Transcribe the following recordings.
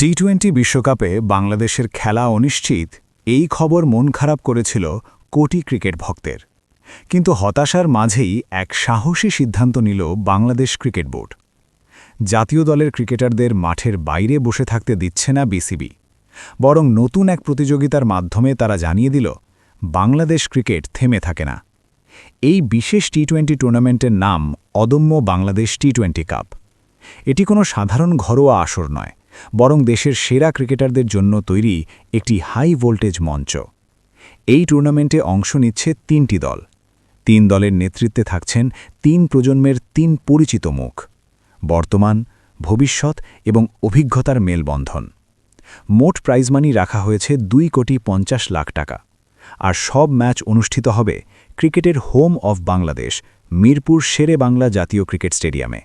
T twenty বিশ্বকাপে বাংলাদেশের খেলা অনিশ্চিত, এই খবর মন খারাপ করেছিল কোটি ক্রিকেট ভক্তের। কিন্তু হতাশার মাঝেই এক সাহসী সিদ্ধান্ত নিল বাংলাদেশ ক্রিকেট বোর্ড। জাতীয় দলের ক্রিকেটারদের মাঠের বাইরে বসে থাকতে দিচ্ছে না বিসিবি। বরং নতুন এক প্রতিযোগিতার মাধ্যমে তারা জানিয়ে দিল, বাংলাদেশ ক্রিকেট থেমে থাকে না। এই বিশেষ টি টোয়েন্টি টুর্নামেন্টের নাম অদম্য বাংলাদেশ টি টোয়েন্টি কাপ। এটি কোনো সাধারণ ঘরোয়া আসর নয়। বরং দেশের সেরা ক্রিকেটারদের জন্য তৈরি একটি হাই ভোল্টেজ মঞ্চ। এই টুর্নামেন্টে অংশ নিচ্ছে তিনটি দল। তিন দলের নেতৃত্বে থাকছেন তিন প্রজন্মের তিন পরিচিত মুখ। বর্তমান, ভবিষ্যৎ এবং অভিজ্ঞতার মেলবন্ধন। মোট প্রাইজমানি রাখা হয়েছে দুই কোটি পঞ্চাশ লাখ টাকা। আর সব ম্যাচ অনুষ্ঠিত হবে ক্রিকেটের হোম অফ বাংলাদেশ মিরপুর শেরে বাংলা জাতীয় ক্রিকেট স্টেডিয়ামে।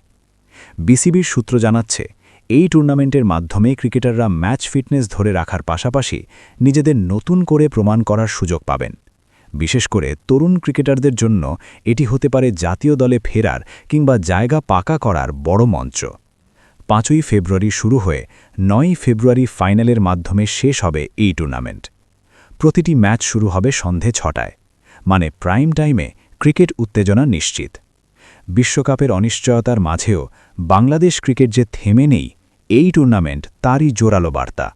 বিসিবির সূত্র জানাচ্ছে এই টুর্নামেন্টের মাধ্যমে ক্রিকেটাররা ম্যাচ ফিটনেস ধরে রাখার পাশাপাশি নিজেদের নতুন করে প্রমাণ করার সুযোগ পাবেন। বিশেষ করে তরুণ ক্রিকেটারদের জন্য এটি হতে পারে জাতীয় দলে ফেরার কিংবা জায়গা পাকা করার বড় মঞ্চ। পাঁচই ফেব্রুয়ারি শুরু হয়ে নয়ই ফেব্রুয়ারি ফাইনালের মাধ্যমে শেষ হবে এই টুর্নামেন্ট। প্রতিটি ম্যাচ শুরু হবে সন্ধে ছটায় মানে প্রাইম টাইমে ক্রিকেট উত্তেজনা নিশ্চিত। বিশ্বকাপের অনিশ্চয়তার মাঝেও বাংলাদেশ ক্রিকেট যে থেমে নেই এই টুর্নামেন্ট তারই জোরালো বার্তা।